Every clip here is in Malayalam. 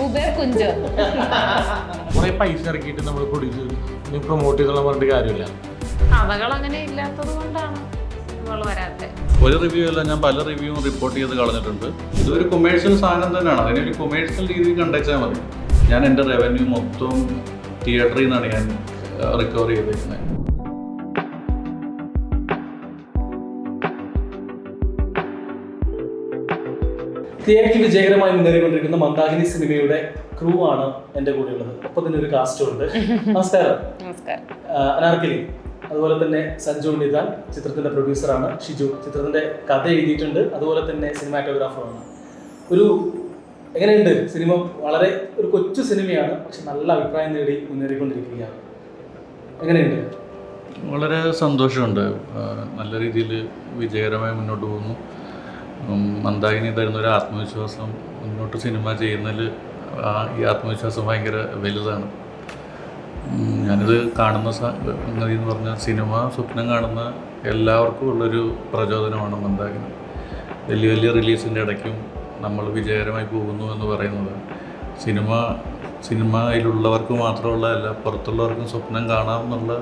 കുബേർ കുഞ്ച്. കുറെ പൈസ ഇറക്കിയിട്ട് നമ്മൾ പ്രൊഡ്യൂസ് പ്രൊമോട്ട് ചെയ്തോളാൻ പറഞ്ഞിട്ട് കാര്യമില്ല. കഥകൾ അങ്ങനെ ഇല്ലാത്തത് കൊണ്ടാണ് ഒരു റിവ്യൂ അല്ല ഞാൻ പല റിവ്യൂ റിപ്പോർട്ട് ചെയ്ത് കളഞ്ഞിട്ടുണ്ട്. ഇതൊരു കൊമേഴ്ഷ്യൽ സാധനം തന്നെയാണ്. അതിനെ ഒരു കൊമേഴ്ഷ്യൽ രീതിയിൽ കണ്ടേച്ചാൽ മതി. ഞാൻ എന്റെ റവന്യൂ മൊത്തം തിയേറ്ററിൽ നിന്നാണ് ഞാൻ റിക്കവർ ചെയ്തേക്കുന്നത്. തിയേറ്ററിൽ വിജയകരമായി മുന്നേറിക്കൊണ്ടിരിക്കുന്ന മന്ദാകിനി സിനിമയുടെ ക്രൂ ആണ് എന്റെ കൂടെ ഉള്ളത്. ഒപ്പം തന്നെ ഒരു കാസ്റ്റ് ഉണ്ട്. നമസ്കാരം. അനാർക്കലി. അതുപോലെ തന്നെ സഞ്ജു നിതാൻ ചിത്രത്തിന്റെ പ്രൊഡ്യൂസറാണ് ഷിജു. ചിത്രത്തിന്റെ കഥ എഴുതിയിട്ടുണ്ട്. അതുപോലെ തന്നെ സിനിമാറ്റോഗ്രാഫറാണ് ഒരു എങ്ങനെയുണ്ട്? സിനിമ വളരെ ഒരു കൊച്ചു സിനിമയാണ്. പക്ഷെ നല്ല അഭിപ്രായം നേടി മുന്നേറിക്കൊണ്ടിരിക്കുകയാണ്. എങ്ങനെയുണ്ട്? വളരെ സന്തോഷമുണ്ട്. നല്ല രീതിയിൽ വിജയകരമായി മുന്നോട്ട് പോകുന്നു. മന്ദാകിനി തരുന്ന ഒരു ആത്മവിശ്വാസം മുന്നോട്ട് സിനിമ ചെയ്യുന്നതിൽ ആ, ഈ ആത്മവിശ്വാസം ഭയങ്കര വലുതാണ്. ഞാനിത് കാണുന്ന സംഗതി എന്ന് പറഞ്ഞാൽ സിനിമ സ്വപ്നം കാണുന്ന എല്ലാവർക്കും ഉള്ളൊരു പ്രചോദനമാണ് മന്ദാകിനി. വലിയ വലിയ റിലീസിന്റെ ഇടയ്ക്കും നമ്മൾ വിജയകരമായി പോകുന്നു എന്ന് പറയുന്നത്. സിനിമ സിനിമയിലുള്ളവർക്ക് മാത്രമുള്ളതല്ല പുറത്തുള്ളവർക്കും സ്വപ്നം കാണാം എന്നുള്ള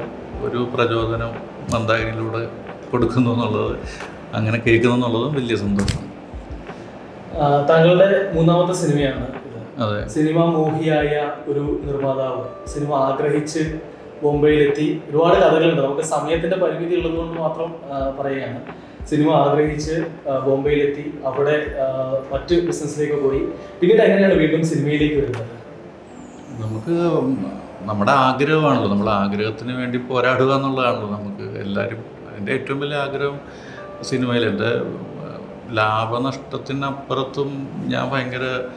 ഒരു പ്രചോദനം മന്ദാകിനിയിലൂടെ കൊടുക്കുന്നു എന്നുള്ളത് അങ്ങനെ കേൾക്കുന്നു എന്നുള്ളതും വലിയ സന്തോഷം. താങ്കളുടെ മൂന്നാമത്തെ സിനിമയാണ് സിനിമ മോഹിയായ ഒരു നിർമ്മാതാവ്. സിനിമ ആഗ്രഹിച്ച് ബോംബെയിലെത്തി ഒരുപാട് കഥകളുണ്ട്. നമുക്ക് സമയത്തിന്റെ പരിമിതി ഉള്ളതുകൊണ്ട് മാത്രം പറയുകയാണ്. സിനിമ ആഗ്രഹിച്ച് ബോംബെയിലെത്തി. അവിടെ മറ്റ് ബിസിനസ്സിലേക്ക് പോയി. പിന്നീട് എങ്ങനെയാണ് വീണ്ടും സിനിമയിലേക്ക് വരുന്നത്? നമുക്ക് നമ്മുടെ ആഗ്രഹമാണല്ലോ. നമ്മൾ ആഗ്രഹത്തിന് വേണ്ടി പോരാടുക എന്നുള്ളതാണല്ലോ നമുക്ക് എല്ലാവരും. എന്റെ ഏറ്റവും വലിയ ആഗ്രഹം സിനിമയിൽ എന്റെ ലാഭനഷ്ടത്തിനപ്പുറത്തും ഞാൻ ഭയങ്കര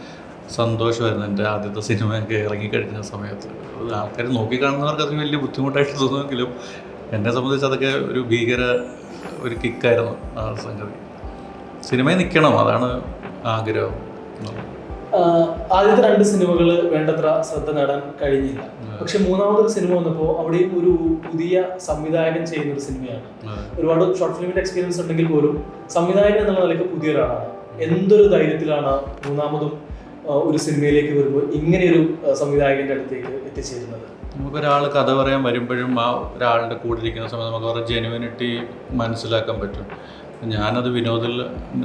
സന്തോഷമായിരുന്നു എന്റെ ആദ്യത്തെ സിനിമയൊക്കെ ഇറങ്ങിക്കഴിഞ്ഞ സമയത്ത്. ആൾക്കാർ നോക്കിക്കാണുന്നവർക്ക് അത് വലിയ ബുദ്ധിമുട്ടായിട്ട് തോന്നുമെങ്കിലും എന്നെ സംബന്ധിച്ച് അതൊക്കെ ഒരു ഭീകര ഒരു കിക്കായിരുന്നു ആ സംഗതി. സിനിമയിൽ നിൽക്കണം അതാണ് ആഗ്രഹം. ആദ്യത്തെ രണ്ട് സിനിമകൾ വേണ്ടത്ര ശ്രദ്ധ നേടാൻ കഴിഞ്ഞില്ല. പക്ഷെ മൂന്നാമതൊരു സിനിമ വന്നപ്പോൾ അവിടെയും ഒരു പുതിയ സംവിധായകൻ ചെയ്യുന്ന ഒരു സിനിമയാണ് ഒരുപാട് ഷോർട്ട് ഫിലിമിന്റെ എക്സ്പീരിയൻസ് ഉണ്ടെങ്കിൽ പോലും സംവിധായകൻ എന്നുള്ള നിലയ്ക്ക് പുതിയൊരാളാണ്. എന്തൊരു ധൈര്യത്തിലാണ് മൂന്നാമതും ഒരു സിനിമയിലേക്ക് വരുമ്പോൾ ഇങ്ങനെയൊരു ഒരു സംവിധായകന്റെ അടുത്തേക്ക് എത്തിച്ചേരുന്നത്? നമുക്കൊരാൾ കഥ പറയാൻ വരുമ്പോഴും ആ ഒരാളുടെ കൂടെ ഇരിക്കുന്ന സമയത്ത് നമുക്ക് അവരുടെ ജെനുവിനിറ്റി മനസ്സിലാക്കാൻ പറ്റും. ഞാനത് വിനോദിൽ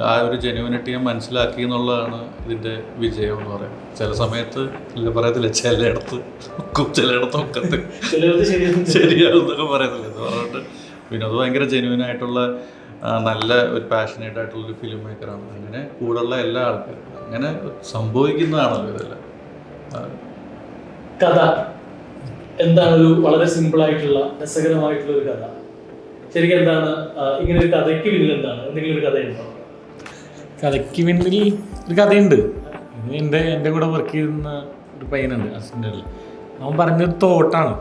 ആ ഒരു ജെനുവിനിറ്റി ഞാൻ മനസ്സിലാക്കി എന്നുള്ളതാണ് ഇതിന്റെ വിജയം എന്ന് പറയാം. ചില സമയത്ത് ഇല്ല പറയത്തില്ല ചിലയിടത്ത് ഒക്കും ചിലയിടത്ത് ഒക്കത്ത് ശരിയാകുന്നൊക്കെ പറയത്തില്ല. എന്ന് പറഞ്ഞിട്ട് വിനോദ് ഭയങ്കര ജെനുവിൻ ആയിട്ടുള്ള ആ, നല്ല ഒരു പാഷനേറ്റ് ആയിട്ടുള്ള ഒരു ഫിലിം മേക്കറാണ് അങ്ങനെ കൂടെയുള്ള എല്ലാ ആൾക്കാരും. അങ്ങനെ സംഭവിക്കുന്നതാണല്ലോ ഇതെല്ലാം. കഥ. എന്താണ് ഒരു വളരെ സിമ്പിൾ ആയിട്ടുള്ള രസകരമായിട്ടുള്ള ഒരു കഥ? ശരിക്കും എന്താണ് ഇങ്ങനെ ഒരു കഥയ്ക്ക് പിന്നിൽ എന്താണ്? എന്തെങ്കിലും ഒരു കഥയുണ്ടോ? കഥയ്ക്ക് പിന്നിൽ ഒരു കഥയുണ്ട്. എന്റെ എന്റെ കൂടെ വർക്ക് ചെയ്യുന്ന ഒരു പയ്യനുണ്ട് അസിസ്റ്റന്റിൽ അവൻ പറഞ്ഞൊരു തോട്ടാണ്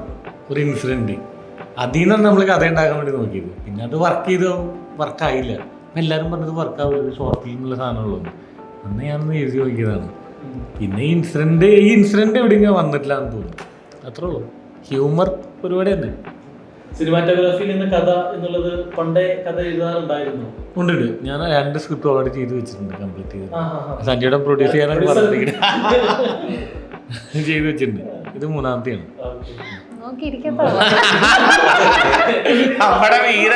ഒരു ഇൻസിഡന്റ് അതിൽ നിന്നാണ് നമ്മൾ കഥ ഉണ്ടാക്കാൻ വേണ്ടി നോക്കിയത്. പിന്നെ അത് വർക്ക് ചെയ്ത് വർക്കായില്ല അപ്പം എല്ലാവരും പറഞ്ഞത് വർക്കാവില്ല ഷോർട്ട് ഫിലിമുള്ള സാധനമുള്ളൂ അന്ന് ഞാനൊന്ന് എഴുതി നോക്കിയതാണ്. പിന്നെ ഈ ഇൻസിഡന്റ് ഈ ഇൻസിഡന്റ് എവിടെയെങ്കിലും വന്നിട്ടില്ല എന്ന് തോന്നുന്നു. അത്രേ ഉള്ളൂ. ഹ്യൂമർ പരിപാടി തന്നെ. സിനിമാറ്റോഗ്രാഫിയിൽ നിന്ന് കഥ എന്നുള്ളത് പണ്ടേ കഥ എഴുതാറുണ്ടായിരുന്നു. ഉണ്ട് ഞാൻ രണ്ട് സ്ക്രിപ്റ്റ് ഓൾറെഡി ചെയ്ത് വെച്ചിട്ടുണ്ട് കംപ്ലീറ്റ് ചെയ്ത്. സഞ്ജയുടെ പ്രൊഡ്യൂസ് ചെയ്യാനൊക്കെ Producer- പറഞ്ഞിരിക്കുന്നത് ചെയ്ത് വെച്ചിട്ടുണ്ട്. ഇത് മൂന്നാമത്തെയാണ്. നമ്മുടെ വീര.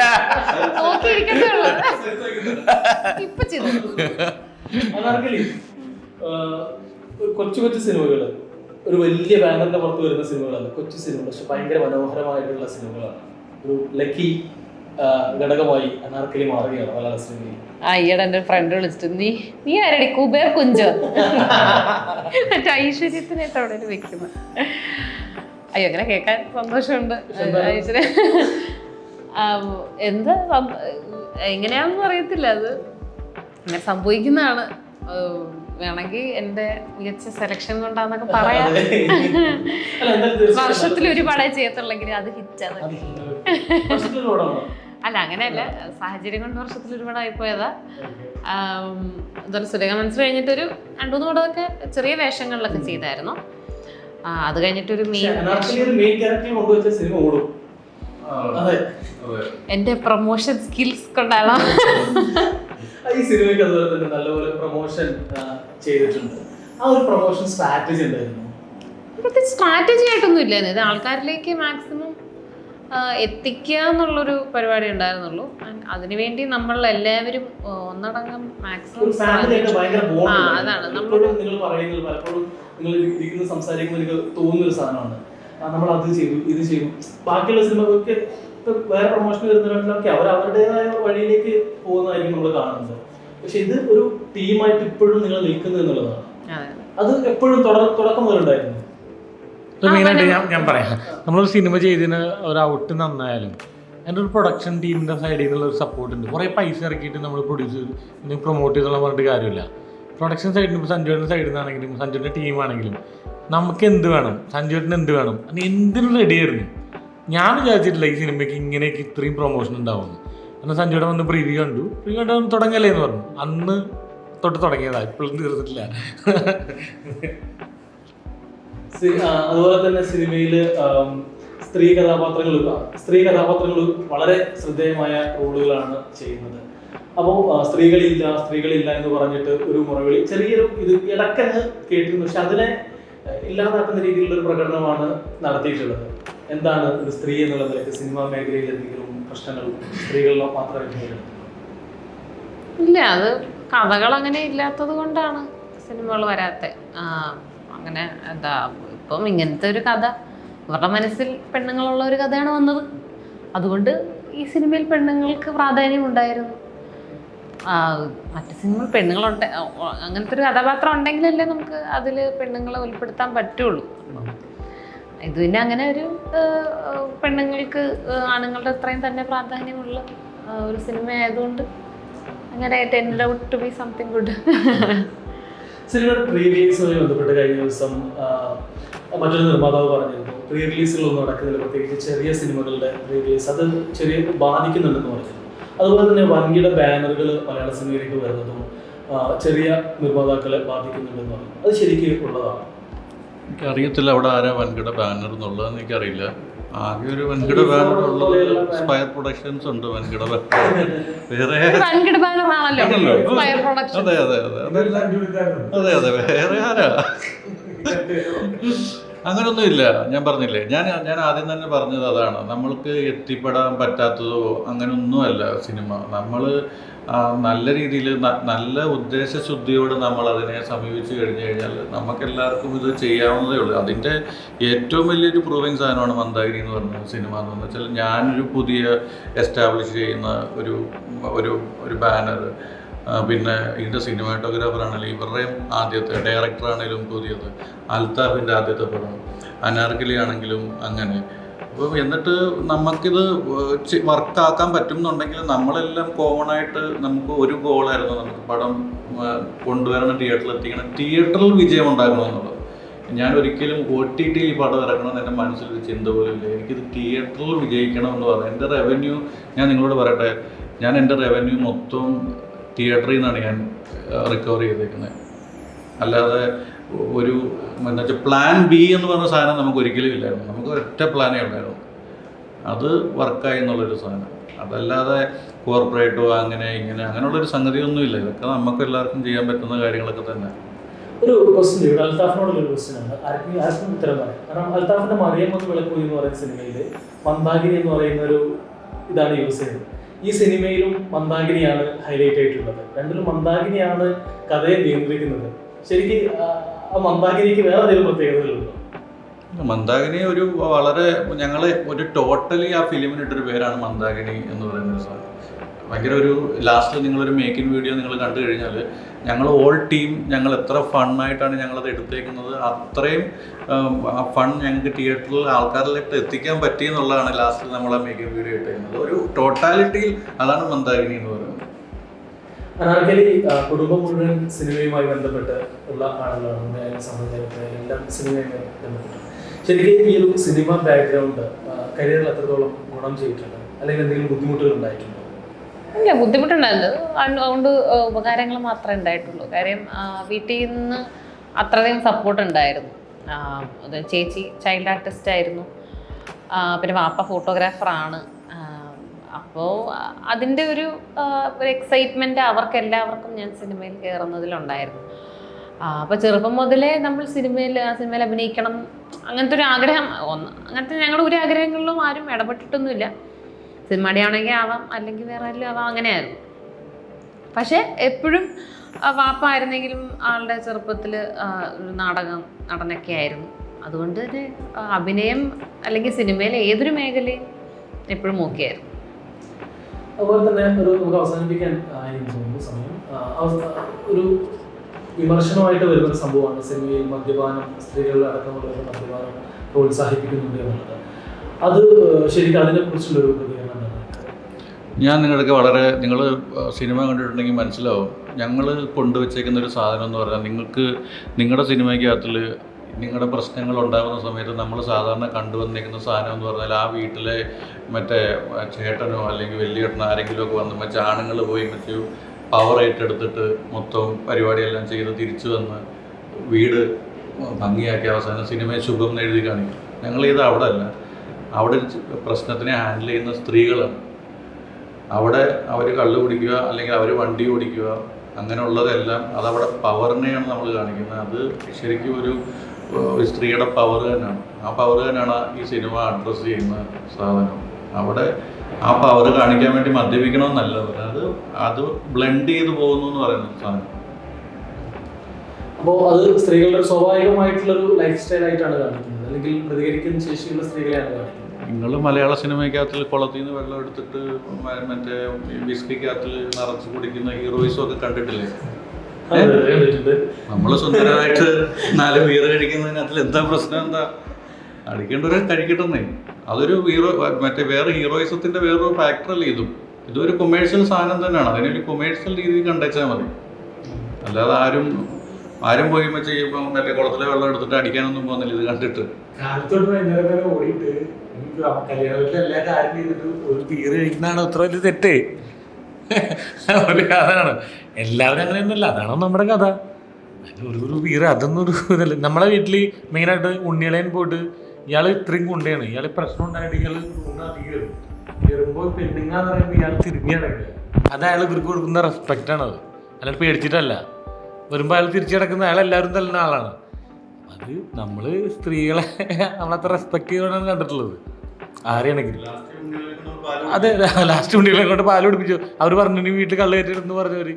കൊച്ചു കൊച്ചു സിനിമകൾ ഒരു വലിയ ബാനറിന്റെ പുറത്ത് വരുന്ന സിനിമകളാണ് കൊച്ചു സിനിമകൾ പക്ഷെ ഭയങ്കര മനോഹരമായിട്ടുള്ള സിനിമകളാണ്. ഒരു ലക്കി ഘടകമായി അനാർക്കലി മാറുകയാണ് മലയാള സിനിമയിൽ ആ ഈയിടെ എന്റെ ഫ്രണ്ട് വിളിച്ചിട്ട് നീ നീ ആരടി? കുബേർ കുഞ്ചോ? മറ്റേ ഐശ്വര്യത്തിനായിട്ട് അവിടെ വെക്കുന്നത് അയ്യോ അങ്ങനെ കേൾക്കാൻ സന്തോഷമുണ്ട്. ഐശ്വര്യ. എന്താ എങ്ങനെയാന്ന് എങ്ങനെയാണെന്ന് അറിയത്തില്ല അത് അങ്ങനെ സംഭവിക്കുന്നതാണ്. വേണമെങ്കിൽ എന്റെ മികച്ച സെലക്ഷൻ കൊണ്ടാന്നൊക്കെ പറയാം. വർഷത്തിൽ ഒരു പടേ ചെയ്യത്തുള്ളെങ്കിൽ അത് ഹിറ്റ് അത്? അല്ല അങ്ങനെയല്ല. സാഹചര്യം കൊണ്ട് വർഷത്തിൽ ഒരു പടമായി പോയതാ അതുപോലെ സുരേഖ മനസ്സിൽ കഴിഞ്ഞിട്ടൊരു രണ്ടു മൂന്ന് പടമൊക്കെ ചെറിയ വേഷങ്ങളിലൊക്കെ ചെയ്തായിരുന്നു. അത് കഴിഞ്ഞിട്ടൊരു പക്ഷെ മെയിൻ അനാർക്കലി ഒരു മെയിൻ എന്റെ കൊണ്ടുവച്ച സിനിമ ഓടും. അതെ. അതെ. എന്റെ പ്രൊമോഷൻ സ്കിൽസ് കൊണ്ടാണോ? ഈ സിനിമയ്ക്ക് അതുപോലെ തന്നെ നല്ലപോലെ പ്രൊമോഷൻ ചെയ്തിട്ടുണ്ട്. ആ ഒരു പ്രൊമോഷൻ സ്ട്രാറ്റജി ഉണ്ടായിരുന്നു പ്രത്യേകിച്ച് സ്ട്രാറ്റജി ആയിട്ടൊന്നും ഇല്ലായിരുന്നു. ഇത് ആൾക്കാരിലേക്ക് മാക്സിമം എത്തിക്കുക എന്നുള്ളൊരു പരിപാടി ഉണ്ടായിരുന്നുള്ളൂ. അതിനുവേണ്ടി നമ്മൾ എല്ലാവരും ഒന്നടങ്കം മാക്സിമം ആ, അതാണ്. നമ്മൾ നിങ്ങൾ ഇരിക്കുന്ന സംസാരിക്കുമ്പോൾ എനിക്ക് തോന്നുന്ന ഒരു സാധനമാണ് നമ്മൾ അത് ചെയ്തു ഇത് ചെയ്തു. ബാക്കിയുള്ള സിനിമകൾക്ക് ഇപ്പൊ വേറെ പ്രൊമോഷൻ വരുന്നവരിലൊക്കെ അവർ അവരുടേതായ വഴിയിലേക്ക് പോകുന്നതായിരിക്കും നമ്മൾ കാണുന്നത്. പക്ഷെ ഇത് ഒരു ടീമായിട്ട് ഇപ്പോഴും നിങ്ങൾ നിൽക്കുന്നത് എന്നുള്ളതാണ്. അതെ എപ്പോഴും തുട- തുടക്കം മുതലുണ്ടായിരുന്നു. മെയിനായിട്ട് ഞാൻ ഞാൻ പറയാം. നമ്മളൊരു സിനിമ ചെയ്തതിന് ഒരു ഔട്ട് നന്നായാലും എന്റെ ഒരു പ്രൊഡക്ഷൻ ടീമിന്റെ സൈഡിൽ നിന്നുള്ള ഒരു സപ്പോർട്ട് ഉണ്ട്. കുറേ പൈസ ഇറക്കിയിട്ട് നമ്മൾ പ്രൊഡ്യൂസ് പ്രൊമോട്ട് ചെയ്തുള്ള പറഞ്ഞിട്ട് കാര്യമില്ല. പ്രൊഡക്ഷൻ സൈഡിൽ നിന്ന് സഞ്ജുവിന്റെ സൈഡിൽ നിന്നാണെങ്കിലും സഞ്ജുവിന്റെ ടീമാണെങ്കിലും നമുക്ക് എന്ത് വേണം? സഞ്ജുവിന് എന്ത് വേണം? എന്തിനും റെഡിയായിരുന്നു ഞാൻ വിചാരിച്ചിട്ടില്ല ഈ സിനിമയ്ക്ക് ഇങ്ങനെയൊക്കെ ഇത്രയും പ്രൊമോഷൻ ഉണ്ടാവുമെന്ന്. അന്ന് സഞ്ജുവിടെ വന്ന് പ്രീവി കണ്ടു. പ്രീവി കണ്ടു തുടങ്ങല്ലേ എന്ന് പറഞ്ഞു. അന്ന് തൊട്ട് തുടങ്ങിയതാണ് ഇപ്പോഴും തീർന്നിട്ടില്ല. അതുപോലെ തന്നെ സിനിമയിൽ സ്ത്രീ കഥാപാത്രങ്ങൾ സ്ത്രീ കഥാപാത്രങ്ങൾ വളരെ ശ്രദ്ധേയമായ റോളുകളാണ് ചെയ്യുന്നത്. അപ്പോൾ സ്ത്രീകളില്ല സ്ത്രീകളില്ല എന്ന് പറഞ്ഞിട്ട് ഒരു മുറവിളി ചെറിയൊരു ഇത് ഇടക്കങ്ങ് കേട്ടിരുന്നു. പക്ഷെ അതിനെ ഇല്ലാതാക്കുന്ന രീതിയിലുള്ള ഒരു പ്രകടനമാണ് നടത്തിയിട്ടുള്ളത്. എന്താണ് ഒരു സ്ത്രീ എന്നുള്ള നിലയ്ക്ക് സിനിമാ മേഖലയിൽ എന്തെങ്കിലും പ്രശ്നങ്ങൾ സ്ത്രീകളിലോ മാത്രമേ ഇല്ല അത് കഥകൾ അങ്ങനെ ഇല്ലാത്തത് കൊണ്ടാണ് സിനിമകൾ വരാത്തത് ആ, അങ്ങനെ എന്താ ഇപ്പം ഇങ്ങനത്തെ ഒരു കഥ. ഇവരുടെ മനസ്സിൽ പെണ്ണുങ്ങളുള്ള ഒരു കഥയാണ് വന്നത്. അതുകൊണ്ട് ഈ സിനിമയിൽ പെണ്ണുങ്ങൾക്ക് പ്രാധാന്യം ഉണ്ടായിരുന്നു. മറ്റു സിനിമ പെണ്ണുങ്ങളുണ്ട് അങ്ങനത്തെ ഒരു കഥാപാത്രം ഉണ്ടെങ്കിലല്ലേ നമുക്ക് അതിൽ പെണ്ണുങ്ങളെ ഉൾപ്പെടുത്താൻ പറ്റുള്ളൂ. ഇത് പിന്നെ അങ്ങനെ ഒരു പെണ്ണുങ്ങൾക്ക് ആണുങ്ങളുടെ അത്രയും തന്നെ പ്രാധാന്യമുള്ള ഒരു സിനിമ ആയതുകൊണ്ട് അങ്ങനെ tend out to be something good സിനിമയുടെ പ്രീ റിലീസുമായി ബന്ധപ്പെട്ട് കഴിഞ്ഞ ദിവസം മറ്റൊരു നിർമ്മാതാവ് പറഞ്ഞിരുന്നു പ്രീ റിലീസുകളൊന്നും നടക്കുന്നില്ല പ്രത്യേകിച്ച് ചെറിയ സിനിമകളുടെ പ്രീ റിലീസ് അത് ചെറിയ ബാധിക്കുന്നുണ്ടെന്ന് പറഞ്ഞു അതുപോലെ തന്നെ വൻകിട ബാനറുകൾ മലയാള സിനിമയിലേക്ക് വരുന്നതും ചെറിയ നിർമ്മാതാക്കളെ ബാധിക്കുന്നുണ്ടെന്ന് പറഞ്ഞു. അത് ശരിക്കും ഉള്ളതാണ്. എനിക്കറിയത്തില്ല അവിടെ ആരാ വൻകിട ബാനർ എന്നുള്ളതെന്ന് എനിക്കറിയില്ല. ആകെ ഒരു വൻകിട ബാനർ ഉള്ളത് സ്പയർ പ്രൊഡക്ഷൻസ് ഉണ്ട് വൻകിട വേറെ വൻകിട ബാനറാണല്ലോ ആണല്ലോ. ഫയർ പ്രൊഡക്ഷൻ അതെ അതെ അതെ. അതെ അതെ. വേറെ ആരാ? അങ്ങനൊന്നും ഇല്ല ഞാൻ പറഞ്ഞില്ലേ ഞാൻ ഞാൻ ആദ്യം തന്നെ പറഞ്ഞത് അതാണ്. നമ്മൾക്ക് എത്തിപ്പെടാൻ പറ്റാത്തതോ അങ്ങനൊന്നുമല്ല സിനിമ. നമ്മൾ നല്ല രീതിയിൽ നല്ല ഉദ്ദേശശുദ്ധിയോട് നമ്മൾ അതിനെ സമീപിച്ചു കഴിഞ്ഞു കഴിഞ്ഞാൽ നമുക്കെല്ലാവർക്കും ഇത് ചെയ്യാവുന്നതേ ഉള്ളൂ. അതിന്റെ ഏറ്റവും വലിയൊരു പ്രൂവിങ് സാധനമാണ് മന്ദാഗിരി എന്ന് പറഞ്ഞ സിനിമ എന്ന് വെച്ചാൽ ഞാനൊരു പുതിയ എസ്റ്റാബ്ലിഷ് ചെയ്യുന്ന ഒരു ഒരു ഒരു ബാനർ പിന്നെ ഇതിന്റെ സിനിമാറ്റോഗ്രാഫർ ആണെങ്കിലും ഇവരുടെയും ആദ്യത്തെ ഡയറക്ടറാണെങ്കിലും പുതിയത്. അൽത്താഫിന്റെ ആദ്യത്തെ പടം. അനാർക്കലി ആണെങ്കിലും അങ്ങനെ. അപ്പോൾ എന്നിട്ട് നമുക്കിത് വർക്കാക്കാൻ പറ്റും എന്നുണ്ടെങ്കിൽ നമ്മളെല്ലാം കോമൺ ആയിട്ട് നമുക്ക് ഒരു ഗോളായിരുന്നു നമുക്ക് പടം കൊണ്ടുവരണം തിയേറ്ററിൽ എത്തിക്കണം. തിയേറ്ററിൽ വിജയം ഉണ്ടാക്കണം എന്നുള്ളത്. ഞാൻ ഒരിക്കലും ഒ ടി ടി ഈ പടം ഇറക്കണമെന്ന് എന്റെ മനസ്സിലൊരു ചിന്ത പോലും ഇല്ല. എനിക്കിത് തിയേറ്ററിൽ വിജയിക്കണം എന്ന് പറഞ്ഞു. എന്റെ റവന്യൂ ഞാൻ നിങ്ങളോട് പറയട്ടെ ഞാൻ എന്റെ റവന്യൂ മൊത്തം തിയേറ്ററിൽ നിന്നാണ് ഞാൻ റിക്കവർ ചെയ്തേക്കുന്നത്. അല്ലാതെ ഒരു എന്താ വെച്ചാൽ പ്ലാൻ ബി എന്ന് പറഞ്ഞ സാധനം നമുക്ക് ഒരിക്കലും ഇല്ലായിരുന്നു. നമുക്ക് ഒറ്റ പ്ലാനേ ഉണ്ടായിരുന്നു അത് വർക്കായി എന്നുള്ളൊരു സാധനം. അതല്ലാതെ കോർപ്പറേറ്റോ അങ്ങനെ ഇങ്ങനെ അങ്ങനെയുള്ളൊരു സംഗതിയൊന്നുമില്ല ഇതൊക്കെ നമുക്ക് എല്ലാവർക്കും ചെയ്യാൻ പറ്റുന്ന കാര്യങ്ങളൊക്കെ തന്നെ. ഒരു ക്വസ്റ്റ്യൻ ഇവിടെ അൽത്താഫിനോടുള്ള ഒരു ക്വസ്റ്റ്യൻ ആണ്. ആർക്കും ആർക്കും ഉത്തരം പറയാം. കാരണം അൽത്താഫിന്റെ മറിയമ്മ വിളക്കുപോയി എന്ന് പറയുന്ന സിനിമയിൽ മന്ദാഗിരി എന്ന് പറയുന്ന ഒരു ഇതാണ് യൂസ് ചെയ്യുന്നത്. ഈ സിനിമയിലും മന്ദാഗിനിയാണ് ഹൈലൈറ്റ് ആയിട്ടുള്ളത്. രണ്ടിലും മന്ദാഗിനിയാണ് കഥയെ നിയന്ത്രിക്കുന്നത്. ശരിക്കും ആ- മന്ദാഗിനിക്ക് മന്ദാഗിരിക്ക് വേറെ എന്തെങ്കിലും പ്രത്യേകതകളുണ്ടോ? മന്ദാകിനി ഒരു വളരെ ഞങ്ങൾ ഒരു ടോട്ടലി ആ ഫിലിമിനിട്ടൊരു പേരാണ് മന്ദാകിനി എന്ന് പറയുന്ന ഒരു സാധനം. ഭയങ്കര ഒരു ലാസ്റ്റിൽ നിങ്ങളൊരു മേക്കിംഗ് വീഡിയോ നിങ്ങൾ കണ്ടു കഴിഞ്ഞാൽ ഞങ്ങൾ ഓൾ ടീം ഞങ്ങൾ എത്ര ഫണ്ണായിട്ടാണ് ഞങ്ങളത് എടുത്തേക്കുന്നത്. അത്രയും ആ ഫൺ ഞങ്ങൾക്ക് തിയേറ്ററിൽ ആൾക്കാരിലേക്ക് എത്തിക്കാൻ പറ്റി എന്നുള്ളതാണ് ലാസ്റ്റ് നമ്മൾ ആ മേക്കിംഗ് വീഡിയോ ഇട്ടേക്കുന്നത്. ഒരു ടോട്ടാലിറ്റിയിൽ അതാണ് മന്ദാകിനി എന്ന് പറയുന്നത്. അനാർക്കലി കുടുംബം മുഴുവൻ സിനിമയുമായി ബന്ധപ്പെട്ട് ഉള്ള ആളുകളാണ് ഈ ഒരു സിനിമ ബാക്ക്ഗ്രൗണ്ട് കരിയറിൽ എത്രത്തോളം ഗുണം ചെയ്തിട്ടുണ്ട്. അല്ലെങ്കിൽ എന്തെങ്കിലും ബുദ്ധിമുട്ടുകൾ ഉണ്ടായിട്ടുണ്ടോ? ഇല്ല ബുദ്ധിമുട്ടുണ്ടായിരുന്നു. അത് അതുകൊണ്ട് ഉപകാരങ്ങൾ മാത്രമേ ഉണ്ടായിട്ടുള്ളൂ. കാര്യം വീട്ടിൽ നിന്ന് അത്രയധികം സപ്പോർട്ട് ഉണ്ടായിരുന്നു അത് ചേച്ചി ചൈൽഡ് ആർട്ടിസ്റ്റ് ആയിരുന്നു. പിന്നെ വാപ്പ ഫോട്ടോഗ്രാഫറാണ് അപ്പോൾ അതിന്റെ ഒരു ഒരു എക്സൈറ്റ്മെന്റ് അവർക്ക് എല്ലാവർക്കും ഞാൻ സിനിമയിൽ കയറുന്നതിലുണ്ടായിരുന്നു അപ്പോൾ അപ്പൊ ചെറുപ്പം മുതലേ നമ്മൾ സിനിമയിൽ ആ സിനിമയിൽ അഭിനയിക്കണം അങ്ങനത്തെ ഒരു ആഗ്രഹം ഒന്ന് അങ്ങനത്തെ ഞങ്ങളുടെ ഒരു ആഗ്രഹങ്ങളിലും ആരും ഇടപെട്ടിട്ടൊന്നുമില്ല. സിനിമടിയാണെങ്കിൽ ആവാം അല്ലെങ്കിൽ വേറെ ആരെങ്കിലും ആവാം അങ്ങനെയായിരുന്നു. പക്ഷെ എപ്പോഴും വാപ്പ ആയിരുന്നെങ്കിലും ആളുടെ ചെറുപ്പത്തിൽ ഒരു നാടകം നടനൊക്കെ ആയിരുന്നു. അതുകൊണ്ട് തന്നെ അഭിനയം അല്ലെങ്കിൽ സിനിമയിലെ ഏതൊരു മേഖലയും എപ്പോഴും നോക്കിയായിരുന്നു. അതുപോലെ തന്നെ ഒരു നമുക്ക് അവസാനിപ്പിക്കാൻ സമയം. ഒരു വിമർശനമായിട്ട് വരുന്ന സംഭവമാണ് സിനിമയിൽ മദ്യപാനം സ്ത്രീകളുടെ അടക്കമുള്ള മദ്യപാനം പ്രോത്സാഹിപ്പിക്കുന്നുണ്ട് എന്നുള്ളത്. അത് ശരിക്കും അതിനെ കുറിച്ചുള്ള ഒരു പ്രതികരണം? ഞാൻ നിങ്ങളൊക്കെ വളരെ നിങ്ങൾ സിനിമ കണ്ടിട്ടുണ്ടെങ്കിൽ മനസ്സിലാവും. ഞങ്ങൾ കൊണ്ടുവച്ചേക്കുന്ന ഒരു സാധനം എന്ന് പറഞ്ഞാൽ നിങ്ങൾക്ക് നിങ്ങളുടെ സിനിമയ്ക്കകത്തിൽ നിങ്ങളുടെ പ്രശ്നങ്ങൾ ഉണ്ടാകുന്ന സമയത്ത് നമ്മൾ സാധാരണ കണ്ടുവന്നേക്കുന്ന സാധനം എന്ന് പറഞ്ഞാൽ ആ വീട്ടിലെ മറ്റേ ചേട്ടനോ അല്ലെങ്കിൽ വലിയേട്ടനോ ആരെങ്കിലും ഒക്കെ വന്ന് മറ്റേ ആണുങ്ങൾ പോയി മറ്റു പവർ ഏറ്റെടുത്തിട്ട് മൊത്തം പരിപാടിയെല്ലാം ചെയ്ത് തിരിച്ചു വന്ന് വീട് ഭംഗിയാക്കി അവസാനം സിനിമയെ ശുഭം എഴുതി കാണിക്കും. ഞങ്ങൾ ഇത് അവിടെ അല്ല അവിടെ പ്രശ്നത്തിനെ ഹാൻഡിൽ ചെയ്യുന്ന സ്ത്രീകളാണ്. അവിടെ അവർ കള്ള് കുടിക്കുക അല്ലെങ്കിൽ അവർ വണ്ടി ഓടിക്കുക അങ്ങനെയുള്ളതെല്ലാം അതവിടെ പവറിനെയാണ് നമ്മൾ കാണിക്കുന്നത്. അത് ശരിക്കും ഒരു ഒരു സ്ത്രീയുടെ പവർ തന്നെയാണ്. ആ പവർ തന്നെയാണ് ഈ സിനിമ അഡ്രസ്സ് ചെയ്യുന്ന സാധനം. അവിടെ ആ പവർ കാണിക്കാൻ വേണ്ടി മദ്യപിക്കണമെന്നല്ല അത് അത് ബ്ലെൻഡ് ചെയ്ത് പോകുന്നു എന്ന് പറയുന്ന സാധനം. അപ്പോൾ അത് സ്ത്രീകളുടെ സ്വാഭാവികമായിട്ടുള്ള ഒരു ലൈഫ് സ്റ്റൈൽ ആയിട്ടാണ് കാണിക്കുന്നത്. അല്ലെങ്കിൽ പ്രതികരിക്കുന്ന ശേഷിയുള്ള സ്ത്രീകളെയാണ് കാണിക്കുന്നത്. നിങ്ങൾ മലയാള സിനിമയ്ക്കകത്തിൽ കുളത്തിൽ നിന്ന് വെള്ളം എടുത്തിട്ട് മറ്റേ വിസ്കിക്കകത്തിൽ നിറച്ച് കുടിക്കുന്ന ഹീറോയിസും ഒക്കെ കണ്ടിട്ടില്ലേ? നമ്മൾ സുന്ദരമായിട്ട് നാല് ബീർ കഴിക്കുന്നതിനകത്തിൽ എന്താ പ്രശ്നം എന്താ? അടിക്കേണ്ടവരെ കഴിക്കട്ടെന്നേ. അതൊരു ഹീറോ മറ്റേ വേറെ ഹീറോയിസത്തിന്റെ വേറൊരു ഫാക്ടറല്ല ഇതും. ഇതൊരു കൊമേഴ്ഷ്യൽ സാധനം തന്നെയാണ്. അതിനൊരു കൊമേഴ്ഷ്യൽ രീതിയിൽ കണ്ടേച്ചാൽ മതി. അല്ലാതെ ആരും ആരും പോയി ചെയ്യുമ്പോൾ മറ്റേ കുളത്തിലെ വെള്ളം എടുത്തിട്ട് അടിക്കാനൊന്നും പോകുന്നില്ല ഇത് കണ്ടിട്ട്. കാലത്തോട്ട് വൈകുന്നേരം വരെ ഓടിയിട്ട് എല്ലാ കാര്യം ചെയ്തിട്ട് ഒരു ബീർ കഴിക്കുന്നതാണ് അത്ര വലിയ തെറ്റ്. ഒരു കഥയാണ്. എല്ലാവരും അങ്ങനെയൊന്നുമല്ല അതാണ് നമ്മുടെ കഥ. ഒരു ഒരു ബീർ അതൊന്നും ഇതല്ല. നമ്മളെ വീട്ടിൽ മെയിനായിട്ട് ഉണ്ണിയളയൻ പോയിട്ട് ഇയാൾ ഇത്രയും കൊണ്ടയാണ് ഇയാൾ പ്രശ്നം ഉണ്ടായിട്ട് ഇയാൾ കയറും കയറുമ്പോൾ പെണ്ണുങ്ങാന്ന് പറയുമ്പോൾ ഇയാൾ തിരിഞ്ഞു കിടക്കുക അത് അയാൾ ഇവർക്ക് കൊടുക്കുന്ന റെസ്പെക്റ്റ് ആണത്. അല്ലാണ്ട് പേടിച്ചിട്ടല്ല. വരുമ്പോൾ അയാൾ തിരിച്ചു കിടക്കുന്ന അയാൾ എല്ലാവരും തല്ലുന്ന ആളാണ്. അത് നമ്മൾ സ്ത്രീകളെ നമ്മളത്ര റെസ്പെക്ട് ചെയ്തോണ്ടാണ് കണ്ടിട്ടുള്ളത്. ആരെയാണെങ്കിലും. അതെ ലാസ്റ്റ് മുണ്ടികളെ കൊണ്ട് പാൽ പിടിപ്പിച്ചു അവർ പറഞ്ഞു നീ വീട്ടിൽ കള്ള് കയറ്റിരുന്ന് പറഞ്ഞവർ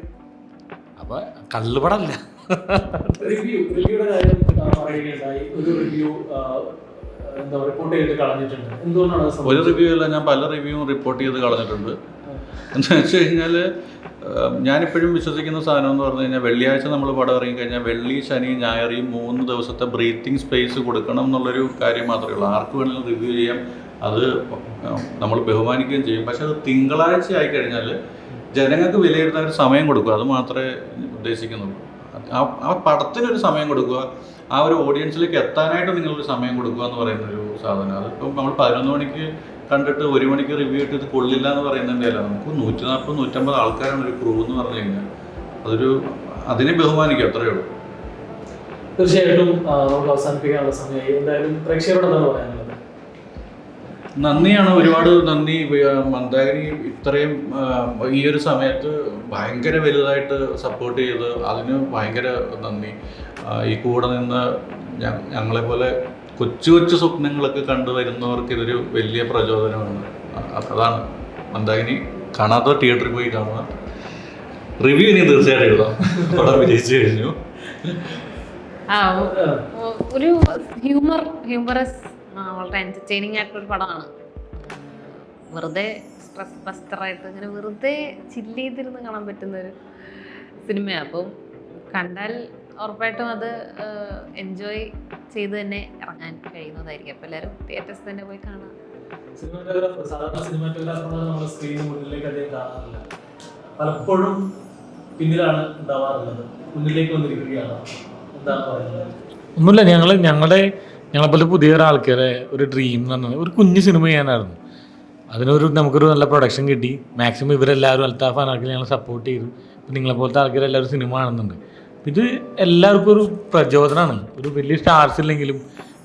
അപ്പൊ കള്ളുപടല്ല ഒരു റിവ്യൂ എന്താ റിപ്പോർട്ട് ചെയ്തിട്ട് കളഞ്ഞിട്ടുണ്ട്. എന്തുകൊണ്ടാണ് ഒരു റിവ്യൂ അല്ല ഞാൻ പല റിവ്യൂവും റിപ്പോർട്ട് ചെയ്ത് കളഞ്ഞിട്ടുണ്ട്. എന്ന് വെച്ച് കഴിഞ്ഞാൽ ഞാനിപ്പോഴും വിശ്വസിക്കുന്ന സാധനം എന്ന് പറഞ്ഞു കഴിഞ്ഞാൽ വെള്ളിയാഴ്ച നമ്മൾ പടം ഇറങ്ങിക്കഴിഞ്ഞാൽ വെള്ളി ശനി ഞായർ ഈ മൂന്ന് ദിവസത്തെ ബ്രീത്തിങ് സ്പേസ് കൊടുക്കണം എന്നുള്ളൊരു കാര്യം മാത്രമേ ഉള്ളൂ. ആർക്ക് വേണമെങ്കിലും റിവ്യൂ ചെയ്യാം. അത് നമ്മൾ ബഹുമാനിക്കുകയും ചെയ്യും. പക്ഷെ അത് തിങ്കളാഴ്ച ആയി കഴിഞ്ഞാൽ ജനങ്ങൾക്ക് വിലയിരുത്താൻ ഒരു സമയം കൊടുക്കുക. അത് മാത്രമേ ഉദ്ദേശിക്കുന്നുള്ളൂ. ആ പടത്തിനൊരു സമയം കൊടുക്കുക. ആ ഒരു ഓഡിയൻസിലേക്ക് എത്താനായിട്ട് നിങ്ങളൊരു സമയം കൊടുക്കുക എന്ന് പറയുന്ന ഒരു സാധനം. അതിപ്പം നമ്മൾ പതിനൊന്ന് മണിക്ക് കണ്ടിട്ട് ഒരു മണിക്ക് റിവ്യൂ ഇട്ട് ഇത് കൊള്ളില്ല എന്ന് പറയുന്നതിന്റെ അല്ല നമുക്ക് നൂറ്റി നാൽപ്പത് നൂറ്റമ്പത് ആൾക്കാരാണ് ഒരു ക്രൂ എന്ന് പറഞ്ഞു കഴിഞ്ഞാൽ അതൊരു അതിനെ ബഹുമാനിക്കും അത്രയേ ഉള്ളൂ. തീർച്ചയായിട്ടും നമുക്ക് അവസാനിപ്പിക്കാനുള്ള സമയമായി. എന്തായാലും പ്രേക്ഷകരോട് എന്താണ് പറയാനുള്ളത്? നന്ദിയാണ് ഒരുപാട് നന്ദി. മന്ദാകിനി ഇത്രയും ഈ ഒരു സമയത്ത് ഭയങ്കര വലുതായിട്ട് സപ്പോർട്ട് ചെയ്ത് അതിന് ഭയങ്കര നന്ദി. ഈ കൂടെ നിന്ന് ഞങ്ങളെ ഞങ്ങളെപ്പോലെ കൊച്ചു കൊച്ചു സ്വപ്നങ്ങളൊക്കെ കണ്ടു വരുന്നവർക്ക് ഇതൊരു വലിയ പ്രചോദനമാണ്. അതാണ്. മന്ദാകിനി കാണാത്ത തിയേറ്ററിൽ പോയി കാണുക. റിവ്യൂ ഇനി തീർച്ചയായിട്ടും എഴുതാം. പടം വിജയിച്ചു കഴിഞ്ഞു. ആ ഒരു ഹ്യൂമർ ഹ്യൂമറസ് വളരെ എന്റർടൈനിങ് ആയിട്ടുള്ളൊരു പടമാണ്. വെറുതെ സ്ട്രെസ് ബസ്റ്ററായിട്ട് ഇങ്ങനെ വെറുതെ ചില്ല് ചെയ്തിരുന്ന് കാണാൻ പറ്റുന്ന ഒരു സിനിമയാണ് അപ്പം കണ്ടാൽ ഉറപ്പായിട്ടും അത് എൻജോയ് ചെയ്ത് തന്നെ ഇറങ്ങാൻ കഴിയുന്നതായിരിക്കും. അപ്പോൾ എല്ലാവരും തിയേറ്റേഴ്സ് തന്നെ പോയി കാണാം. സിനിമാറ്റോഗ്രാഫർ സാധാരണ സിനിമാറ്റോഗ്രാഫർമാർ നമ്മുടെ സ്ക്രീനിന് മുന്നിലേക്ക് അധികം കാണാറില്ല. പലപ്പോഴും പിന്നിലാണ് ഉണ്ടാവാറുള്ളത്. മുന്നിലേക്ക് വന്നിരിക്കുകയാണ്. എന്താണ് പറയുന്നത്? ഒന്നുമില്ല ഞങ്ങൾ ഞങ്ങളുടെ ഞങ്ങളെപ്പോലെ പുതിയ ഒരാൾക്കാരെ ഒരു ഡ്രീം എന്ന് പറഞ്ഞാൽ ഒരു കുഞ്ഞു സിനിമ ചെയ്യാനായിരുന്നു. അതിനൊരു നമുക്കൊരു നല്ല പ്രൊഡക്ഷൻ കിട്ടി. മാക്സിമം ഇവരെല്ലാവരും അൽത്താഫ് ആൾക്കാർ ഞങ്ങൾ സപ്പോർട്ട് ചെയ്തു. ഇപ്പം നിങ്ങളെപ്പോലത്തെ ആൾക്കാർ എല്ലാവരും സിനിമ കാണുന്നുണ്ട്. ഇത് എല്ലാവർക്കും ഒരു പ്രചോദനമാണ് ഒരു വലിയ സ്റ്റാർസ് ഇല്ലെങ്കിലും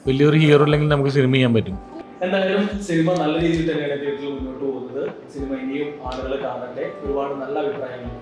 വലിയൊരു ഹീറോ ഇല്ലെങ്കിലും നമുക്ക് സിനിമ ചെയ്യാൻ പറ്റും. എന്തായാലും സിനിമ നല്ല രീതിയിൽ തന്നെയാണ് തിയേറ്ററിൽ മുന്നോട്ട് പോകുന്നത്. സിനിമ ഇനിയും ആളുകൾ കാണട്ടെ. ഒരുപാട് നല്ല അഭിപ്രായങ്ങൾ